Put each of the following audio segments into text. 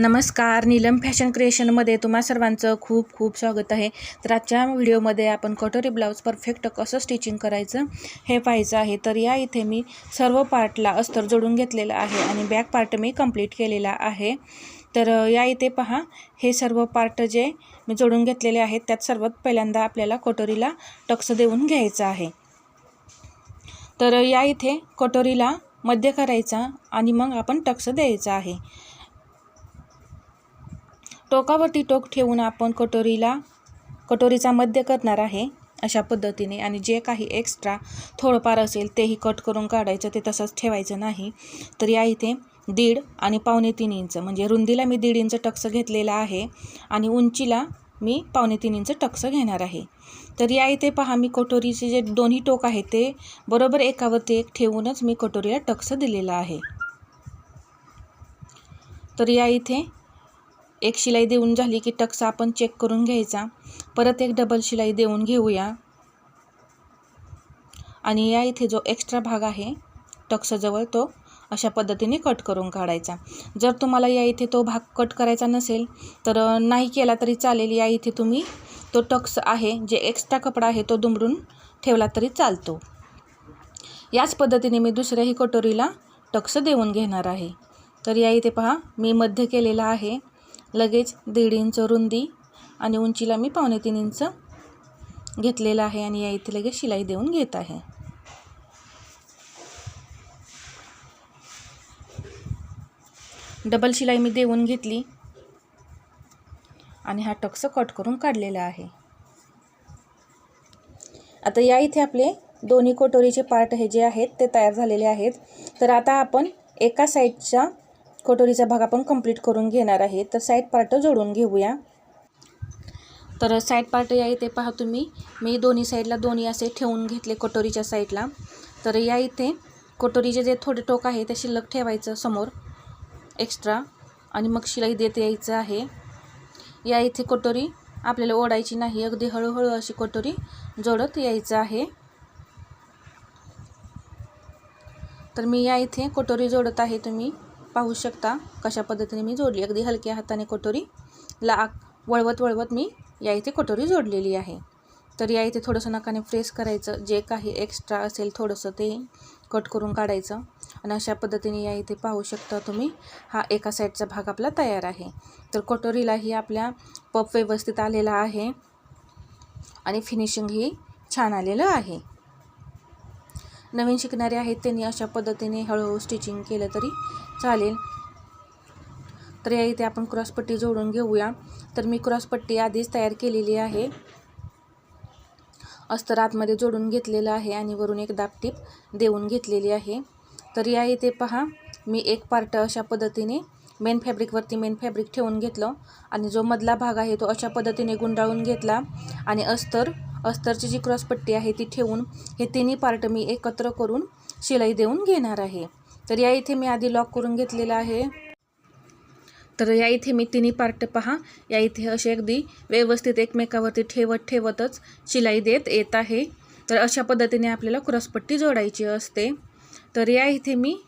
नमस्कार नीलम फॅशन क्रिएशनमध्ये तुम्हा सर्वांचं खूप खूप स्वागत आहे. तर आजच्या व्हिडिओमध्ये आपण कटोरी ब्लाऊज परफेक्ट कसं स्टिचिंग करायचं हे पाहायचं आहे. तर या इथे मी सर्व पार्टला अस्तर जोडून घेतलेलं आहे आणि बॅक पार्ट मी कंप्लीट केलेला आहे. तर या इथे पहा हे सर्व पार्ट जे मी जोडून घेतलेले आहेत त्यात सर्वात पहिल्यांदा आपल्याला कटोरीला टक्स देऊन घ्यायचं आहे. तर या इथे कटोरीला मध्य करायचा आणि मग आपण टक्स द्यायचा आहे. टोकावरती टोक ठेवून आपण कटोरीला कटोरीचा मध्य करणार आहे अशा पद्धतीने आणि जे काही एक्स्ट्रा थोडंफार असेल तेही कट करून काढायचं ते तसंच ठेवायचं नाही. तर या इथे दीड आणि पावणे तीन इंच म्हणजे रुंदीला मी दीड इंच टक्स घेतलेला आहे आणि उंचीला मी पावणे तीन इंच टक्स घेणार आहे. तर या इथे पहा मी कटोरीचे जे दोन्ही टोक आहे ते बरोबर एकावरती एक ठेवूनच मी कटोरीला टक्स दिलेला आहे. तर या इथे एक शिलाई देऊन झाली की टक्स आपण चेक करून घ्यायचा. परत एक डबल शिलाई देऊन घेऊया. आणि या इथे जो एक्स्ट्रा भाग आहे टक्सजवळ तो अशा पद्धतीने कट करून काढायचा. जर तुम्हाला या इथे तो भाग कट करायचा नसेल तर नाही केला तरी चालेल. या इथे तुम्ही तो टक्स आहे जे एक्स्ट्रा कपडा आहे तो दुमडून ठेवला तरी चालतो. याच पद्धतीने मी दुसऱ्याही कटोरीला टक्स देऊन घेणार आहे. तर या इथे पहा मी मध्य केलेला आहे. लगेच दीड इंच रुंदी आणि उंचीला मी पावणे तीन इंच घेतलेलं आहे आणि या इथे लगेच शिलाई देऊन घेत आहे. डबल शिलाई मी देऊन घेतली आणि हा टक्स कट करून काढलेला आहे. आता या इथे आपले दोन्ही कटोरीचे पार्ट हे जे आहेत ते तयार झालेले आहेत. तर आता आपण एका साईडच्या कटोरीचा भाग आपण कंप्लीट करून घेणार आहे. तर साईड पार्ट जोडून घेऊया. तर साईड पार्ट या इथे पहा तुम्ही. मी दोन्ही साईडला दोन्ही असे ठेवून घेतले कटोरीच्या साईडला तर या इथे कटोरीचे जे थोडे टोक आहे ते शिल्लक ठेवायचं समोर. एक्स्ट्रा आणि मग शिलाई देत यायचं आहे. या इथे कटोरी आपल्याला ओढायची नाही. अगदी हळूहळू अशी कटोरी जोडत यायचं आहे. तर मी या इथे कटोरी जोडत आहे तुम्ही. पाहू शकता कशा पद्धतीने मी जोडली. अगदी हलक्या हाताने कटोरी ला वळवत वळवत मी या इथे कटोरी जोडलेली आहे. तर या इथे थोडंसं नकाने प्रेस करायचं. जे काही एक्स्ट्रा असेल थोडंसं ते कट करून काढायचं. आणि अशा पद्धतीने या इथे पाहू शकता तुम्ही हा एका साईडचा भाग आपला तयार आहे. तर कटोरीलाही आपल्या पप व्यवस्थित आलेला आहे. आणि फिनिशिंगही छान आलेलं आहे. नवीन शिकणारे आहेत त्यांनी अशा पद्धतीने हळूहळू स्टिचिंग केलं तरी चालेल. तर या इथे आपण क्रॉसपट्टी जोडून घेऊया. तर मी क्रॉसपट्टी आधीच तयार केलेली आहे. अस्तर आतमध्ये जोडून घेतलेलं आहे आणि वरून एक दापटीप देऊन घेतलेली आहे. तर या इथे पहा मी एक पार्ट अशा पद्धतीने मेन फॅब्रिकवरती मेन फॅब्रिक ठेवून घेतलं आणि जो मधला भाग आहे तो अशा पद्धतीने गुंडाळून घेतला आणि अस्तर अस्तरची जी क्रॉसपट्टी आहे ती ठेवून हे तिन्ही पार्ट मी एकत्र करून शिलाई देऊन घेणार आहे. तर या इथे मी आधी लॉक करून घेतलेला आहे. तर या इथे मी तिन्ही पार्ट पहा. या इथे असे अगदी व्यवस्थित एकमेकावरती ठेवत ठेवतच शिलाई देत येत आहे. तर अशा पद्धतीने आपल्याला क्रॉसपट्टी जोडायची असते. तर या इथे मी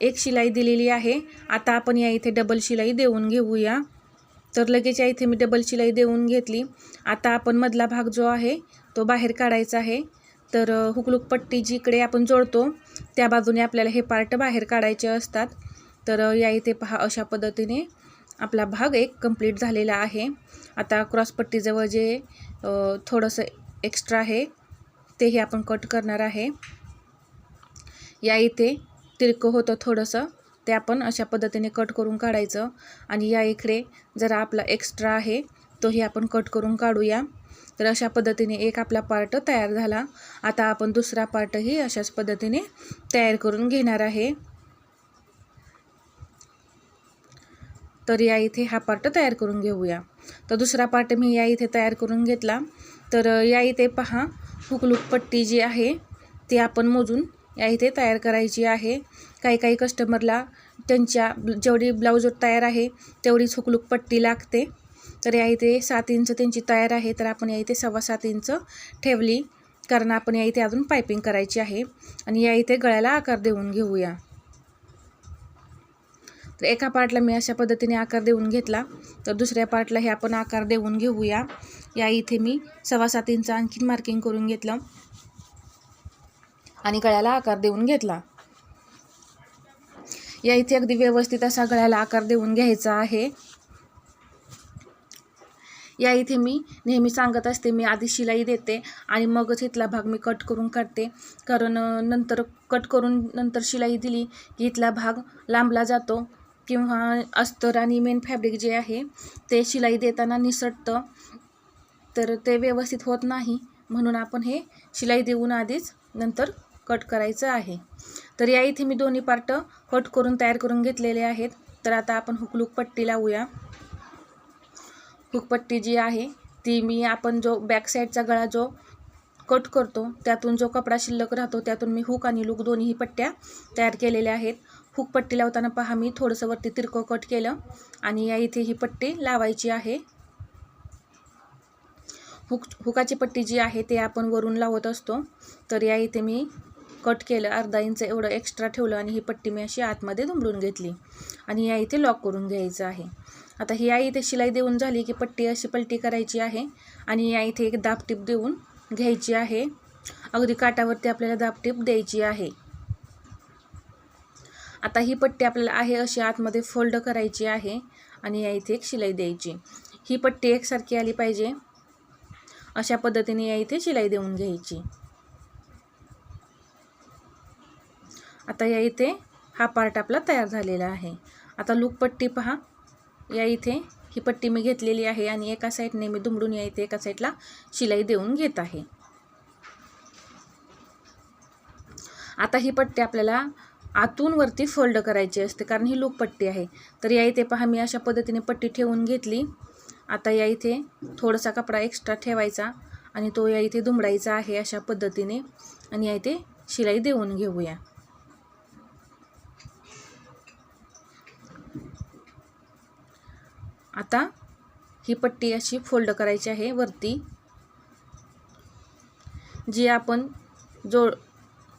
एक शिलाई दिलेली आहे. आता आपण या इथे डबल शिलाई देऊन घेऊया. तर लगेच या इथे मी डबल शिलाई देऊन घेतली. आता आपण मधला भाग जो आहे तो बाहेर काढायचा आहे. तर हुकलूक पट्टी जिकडे आपण जोडतो त्या बाजूने आपल्याला हे पार्ट बाहेर काढायचे असतात. तर या इथे पहा अशा पद्धतीने आपला भाग एक कंप्लीट झालेला आहे. आता क्रॉसपट्टीजवळ जे थोडंसं एक्स्ट्रा आहे तेही आपण कट करणार आहे. या इथे तिरकं होतं थोडंसं ते आपण अशा पद्धतीने कट करून काढायचं. आणि या इकडे जरा आपला एक्स्ट्रा आहे तोही आपण कट करून काढूया. तर अशा पद्धतीने एक आपला पार्ट तयार झाला. आता आपण दुसरा पार्टही अशाच पद्धतीने तयार करून घेणार आहे. तर या इथे हा पार्ट तयार करून घेऊया. तर दुसरा पार्ट मी या इथे तयार करून घेतला. तर या इथे पहा हुकलूक पट्टी जी आहे ती आपण मोजून या इथे तयार करायची आहे. काही काही कस्टमरला त्यांच्या जेवढी ब्लाऊज तयार आहे तेवढीच हुकलूक पट्टी लागते. तर या इथे सात इंच त्यांची तयार आहे. तर आपण या इथे सव्वा सात इंच ठेवली. कारण आपण या इथे अजून पायपिंग करायची आहे. आणि या इथे गळ्याला आकार देऊन घेऊया. तर एका पार्टला मी अशा पद्धतीने आकार देऊन घेतला. तर दुसऱ्या पार्टला हे आपण आकार देऊन घेऊया. या इथे मी सव्वा सात इंच आणखीन मार्किंग करून घेतलं. आणि गळ्याला आकार देऊन घेतला. या इथे अगदी व्यवस्थित असा गळ्याला आकार देऊन घ्यायचा आहे. या इथे मी नेहमी सांगत असते मी आधी शिलाई देते आणि मगच इथला भाग मी कट करून काढते. कारण नंतर कट करून नंतर शिलाई दिली की इथला भाग लांबला जातो किंवा अस्तर आणि मेन फॅब्रिक जे आहे ते शिलाई देताना निसटतं. तर ते व्यवस्थित होत नाही म्हणून आपण हे शिलाई देऊन आधीच नंतर कट करायचं आहे. तर या इथे मी दोन्ही पार्ट कट करून तयार करून घेतलेले आहेत. तर आता आपण हुकलूक पट्टी लावूया. हुकपट्टी जी आहे ती मी आपण जो बॅक साईडचा गळा जो कट करतो त्यातून जो कपडा शिल्लक राहतो त्यातून मी हुक आणि लूक दोन्ही पट्ट्या तयार केलेल्या आहेत. हुक पट्टी लावताना पहा मी थोडंसं वरती तिरकं कट केलं आणि या इथे ही पट्टी लावायची आहे. हुक हुकाची पट्टी जी आहे ते आपण वरून लावत असतो. तर या इथे मी कट केलं अर्धा इंच एवढं एक्स्ट्रा ठेवलं आणि ही पट्टी मी अशी आतमध्ये दुमडून घेतली. आणि या इथे लॉक करून घ्यायचं आहे. आता ही या इथे शिलाई देऊन झाली की पट्टी अशी पलटी करायची आहे आणि या इथे एक दाबटीप देऊन घ्यायची आहे. अगदी काटावरती आपल्याला दाबटीप द्यायची आहे. आता ही पट्टी आपल्याला आहे अशी आतमध्ये फोल्ड करायची आहे आणि या इथे एक शिलाई द्यायची. ही पट्टी एकसारखी आली पाहिजे. अशा पद्धतीने या इथे शिलाई देऊन घ्यायची. आता या इथे हा पार्ट आपला तयार झालेला आहे. आता लूक पट्टी पहा. या इथे. ही पट्टी मी घेतलेली आहे आणि एका साईडने मी दुमडून या इथे एका साईडला शिलाई देऊन घेत आहे. आता ही पट्टी आपल्याला आतून वरती फोल्ड करायची असते कारण ही लूक पट्टी आहे. तर या इथे पहा मी अशा पद्धतीने पट्टी ठेवून घेतली. आता या इथे थोडासा कपडा एक्स्ट्रा ठेवायचा आणि तो या इथे दुमडायचा आहे अशा पद्धतीने. आणि या इथे शिलाई देऊन घेऊया. आता ही पट्टी अशी फोल्ड करायची आहे वरती. जी आपण जोड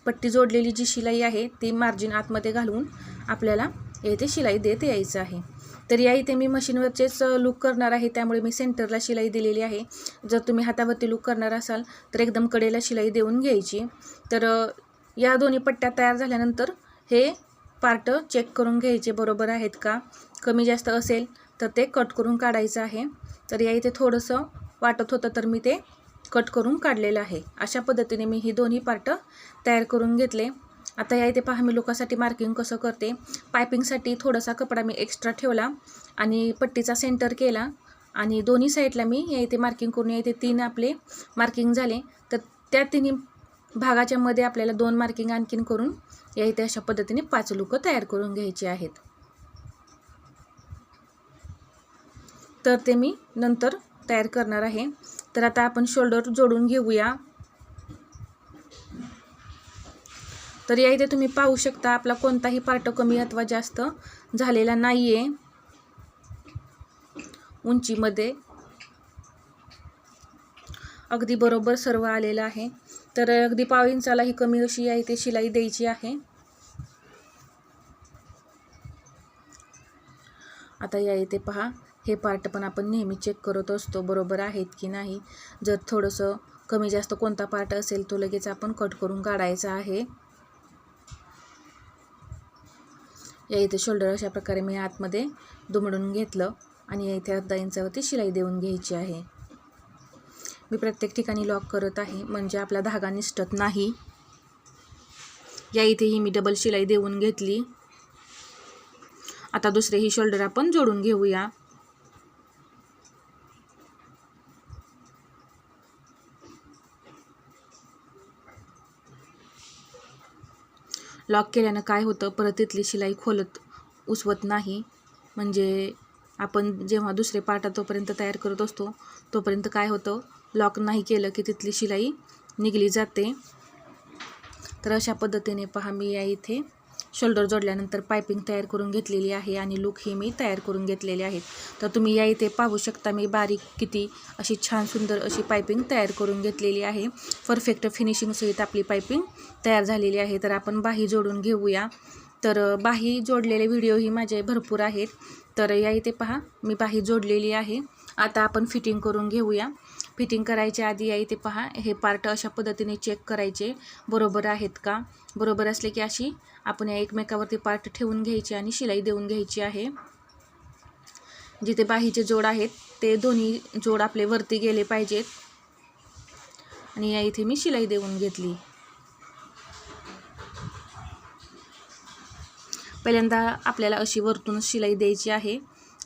पट्टी जोडलेली जी शिलाई आहे ती मार्जिन आतमध्ये घालून आपल्याला येथे शिलाई देत यायचं आहे. तर या इथे मी मशीनवरचेच लूक करणार आहे त्यामुळे मी सेंटरला शिलाई दिलेली आहे. जर तुम्ही हातावरती लूक करणार असाल तर एकदम कडेला शिलाई देऊन घ्यायची. तर या दोन्ही पट्ट्या तयार झाल्यानंतर हे पार्ट चेक करून घ्यायचे बरोबर आहेत का? कमी जास्त असेल तर ते कट करून काढायचं आहे. तर या इथे थोडंसं वाटत होतं तर मी ते कट करून काढलेलं आहे. अशा पद्धतीने मी ही दोन्ही पार्ट तयार करून घेतले. आता या इथे पहा मी लोकांसाठी मार्किंग कसं करते. पायपिंगसाठी थोडासा कपडा मी एक्स्ट्रा ठेवला आणि पट्टीचा सेंटर केला आणि दोन्ही साईडला मी या इथे मार्किंग करून या इथे तीन आपले मार्किंग झाले. तर त्या तिन्ही भागाच्यामध्ये आपल्याला दोन मार्किंग आणखीन करून या इथे अशा पद्धतीने पाच लुकं तयार करून घ्यायची आहेत. तर ते मी नंतर तयार करणार आहे. तर आता आपण शोल्डर जोडून घेऊया. तर या इथे तुम्ही पाहू शकता आपला कोणताही पार्ट कमी अथवा जास्त झालेला नाही आहे उंचीमध्ये. अगदी बरोबर सर्व आलेलं आहे. तर अगदी पाव इंचालाही कमी अशी आहे ते शिलाई द्यायची आहे. आता या इथे पहा. हे पार्ट पण आपण नेहमी चेक करत असतो बरोबर आहेत की नाही? जर थोडंसं कमी जास्त कोणता पार्ट असेल तो लगेच आपण कट करून काढायचा आहे. या इथे शोल्डर अशा प्रकारे मी आतमध्ये दुमडून घेतलं आणि या इथे अर्धा इंचावरती शिलाई देऊन घ्यायची आहे. मी प्रत्येक ठिकाणी लॉक करत आहे म्हणजे आपला धागा निसटत नाही. या इथेही मी डबल शिलाई देऊन घेतली. आता दुसरे ही शोल्डर आपण जोडून घेऊया. लॉक केल्यानं काय होतं? परत तिथली शिलाई खोलत उसवत नाही. म्हणजे आपण जेव्हा दुसरे पाटा तोपर्यंत तयार करत असतो तोपर्यंत काय होतं? लॉक नाही केलं की तिथली शिलाई निघली जाते. तर अशा पद्धतीने पहा मी या इथे शोल्डर जोडल्यानंतर पायपिंग तयार करून घेतलेली आहे आणि लूक ही मी तयार करून घेतलेले आहेत. तर तुम्ही या इथे पाहू शकता मी बारीक किती अशी छान सुंदर अशी पायपिंग तयार करून घेतलेली आहे. परफेक्ट फिनिशिंगसहित आपली पायपिंग तयार झालेली आहे. तर आपण बाही जोडून घेऊया. तर बाही जोडलेले व्हिडिओही माझे भरपूर आहेत. तर या इथे पहा मी बाही जोडलेली आहे. आता आपण फिटिंग करून घेऊया. फिटिंग करायच्या आधी या इथे पहा हे पार्ट अशा पद्धतीने चेक करायचे. बरोबर आहेत का? बरोबर असले की अशी आपण या एकमेकावरती पार्ट ठेवून घ्यायची आणि शिलाई देऊन घ्यायची आहे. जिथे बाहीचे जोड आहेत ते दोन्ही जोड आपले वरती गेले पाहिजेत. आणि या इथे मी शिलाई देऊन घेतली. पहिल्यांदा आपल्याला अशी वरतूनच शिलाई द्यायची आहे.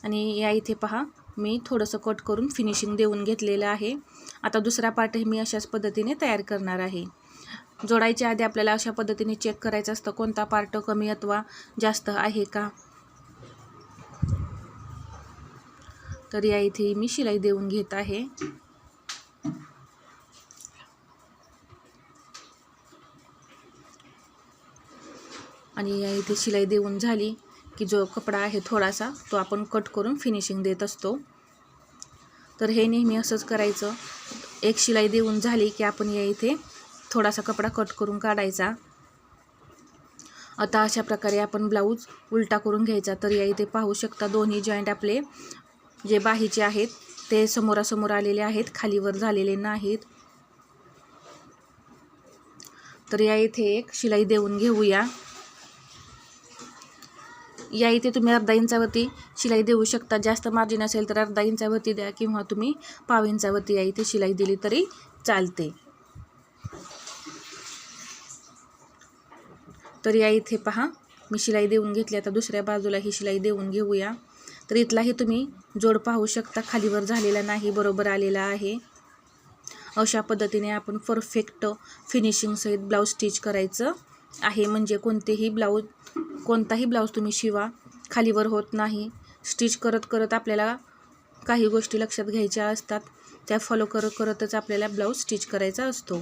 आणि या इथे पहा मी थोडंसं कट करून फिनिशिंग देऊन घेतलेलं आहे. आता दुसरा पार्टही मी अशाच पद्धतीने तयार करणार आहे. जोडायच्या आधी आपल्याला अशा पद्धतीने चेक करायचं असतं कोणता पार्ट कमी अथवा जास्त आहे का? तर या इथे मी शिलाई देऊन घेत आहे. आणि या इथे शिलाई देऊन झाली. की जो कपडा आहे थोडासा तो आपण कट करून फिनिशिंग देत असतो. तर हे नेहमी असंच करायचं. एक शिलाई देऊन झाली की आपण या इथे थोडासा कपडा कट करून काढायचा. आता अशा प्रकारे आपण ब्लाऊज उलटा करून घ्यायचा. तर या इथे पाहू शकता दोन्ही जॉईंट आपले जे बाहीचे आहेत ते समोरासमोर आलेले आहेत खालीवर झालेले नाहीत. तर या इथे एक शिलाई देऊन घेऊया. या इथे तुम्ही अर्धा इंचावरती शिलाई देऊ शकता. जास्त मार्जिन असेल तर अर्धा इंचावरती द्या किंवा तुम्ही पाव इंचावरती या इथे शिलाई दिली तरी चालते. तर या इथे पहा मी शिलाई देऊन घेतली. आता दुसऱ्या बाजूला ही शिलाई देऊन घेऊया. तर इथलाही तुम्ही जोड पाहू शकता. खालीवर झालेला नाही बरोबर आलेला आहे. अशा पद्धतीने आपण परफेक्ट फिनिशिंगसहित ब्लाऊज स्टिच करायचं. आहे म्हणजे कोणतेही ब्लाऊज कोणताही ब्लाऊज तुम्ही शिवा खालीवर होत नाही. स्टिच करत करत आपल्याला काही गोष्टी लक्षात घ्यायच्या असतात. त्या फॉलो करत करतच आपल्याला ब्लाऊज स्टिच करायचा असतो.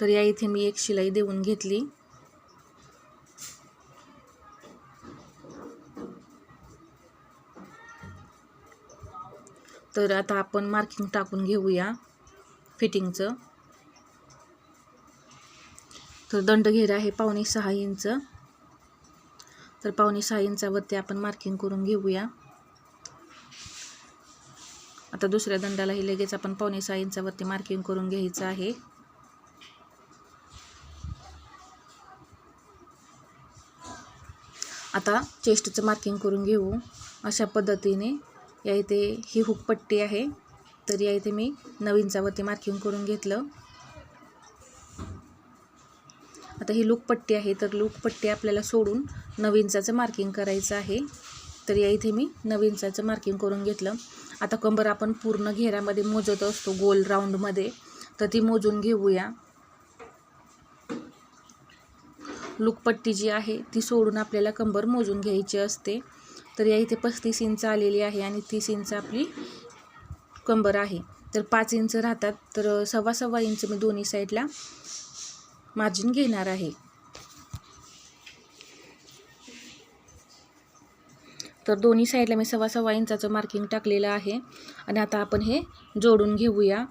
तर या इथे मी एक शिलाई देऊन घेतली. तर आता आपण मार्किंग टाकून घेऊया. फिटिंगचं. तर दंड घेर आहे पावणे सहा इंच. तर पावणे सहा इंचावरती आपण मार्किंग करून घेऊया. आता दुसऱ्या दंडालाही लगेच आपण पावणे सहा इंचावरती मार्किंग करून घ्यायचं आहे. आता चेस्टचं मार्किंग करून घेऊ. अशा पद्धतीने या इथे ही हुकपट्टी आहे. तर या इथे मी नऊ इंचावरती मार्किंग करून घेतलं. आता ही लूकपट्टी आहे तर लूकपट्टी आपल्याला सोडून नऊ इंचाचं मार्किंग करायचं आहे. तर या इथे मी नऊ इंचाचं मार्किंग करून घेतलं. आता कंबर आपण पूर्ण घेरामध्ये मोजत असतो गोल राऊंडमध्ये तर ती मोजून घेऊया. लूकपट्टी जी आहे ती सोडून आपल्याला कंबर मोजून घ्यायची असते. तर या इथे पस्तीस इंच आलेली आहे आणि तीस इंच आपली कंबर आहे. तर पाच इंच राहतात. तर सव्वा सव्वा इंच मी दोन्ही साईडला मार्जिन घेणार आहे. तर दोन्ही साईडला मी सव्वा सव्वा इंचाचं मार्किंग टाकलेलं आहे. आणि आता आपण हे जोडून घेऊया.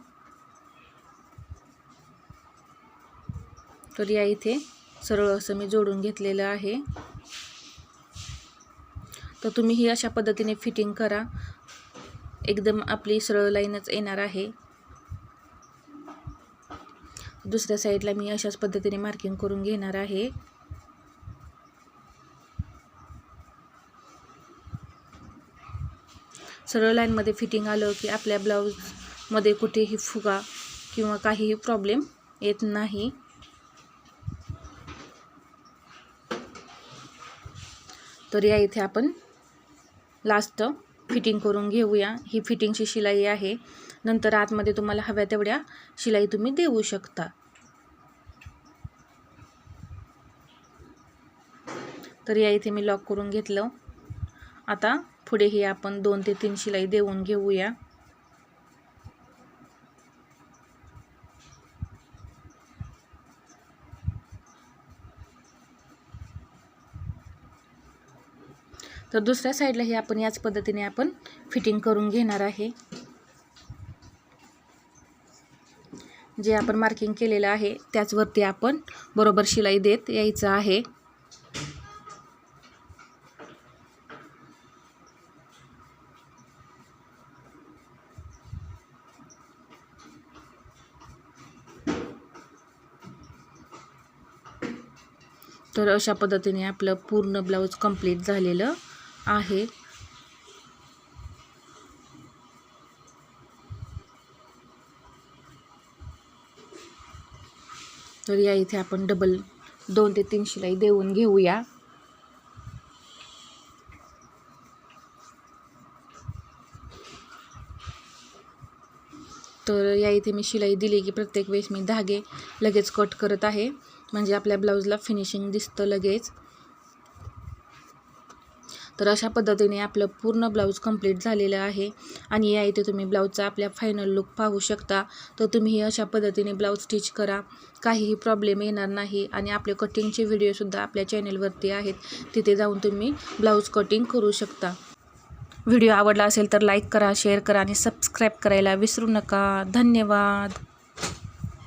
तर या इथे सरळ असं मी जोडून घेतलेलं आहे. तर तुम्ही ही अशा पद्धतीने फिटिंग करा. एकदम आपली सरळ लाईनच येणार आहे. दुसऱ्या साईडला मी अशाच पद्धतीने मार्किंग करून घेणार आहे. सरळ लाईनमध्ये फिटिंग आलं की आपल्या ब्लाऊजमध्ये कुठेही फुगा किंवा काहीही प्रॉब्लेम येत नाही. तर या इथे आपण लास्ट फिटिंग करून घेऊया. ही फिटिंगची शिलाई आहे. नंतर आतमध्ये तुम्हाला हव्या तेवढ्या शिलाई तुम्ही देऊ शकता. तर या इथे मी लॉक करून घेतलं. आता पुढेही आपण दोन ते तीन शिलाई देऊन घेऊया. तर दुसऱ्या साईडलाही आपण याच पद्धतीने आपण फिटिंग करून घेणार आहे. जे आपण मार्किंग केलेलं आहे त्याचवरती आपण बरोबर शिलाई देत यायचं आहे. तर अशा पद्धतीने आपलं पूर्ण ब्लाऊज कंप्लीट झालेलं आहे. तर या इथे आपण डबल दोन ते तीन शिलाई देऊन घेऊया. तर या इथे मी शिलाई दिली की प्रत्येक वेळेस मी धागे लगेच कट करत आहे. म्हणजे आपल्या ब्लाऊजला फिनिशिंग दिसतं लगेच. तर अशा पद्धतीने आपलं पूर्ण ब्लाऊज कंप्लीट झालेलं आहे. आणि या इथे तुम्ही ब्लाऊजचा आपल्या फायनल लुक पाहू शकता. तर तुम्ही अशा पद्धतीने ब्लाऊज स्टिच करा. काहीही प्रॉब्लेम येणार नाही. आणि आपले कटिंगचे व्हिडिओसुद्धा आपल्या चॅनेलवरती आहेत. तिथे जाऊन तुम्ही ब्लाऊज कटिंग करू शकता. व्हिडिओ आवडला असेल तर लाईक करा शेअर करा आणि सबस्क्राईब करायला विसरू नका. धन्यवाद.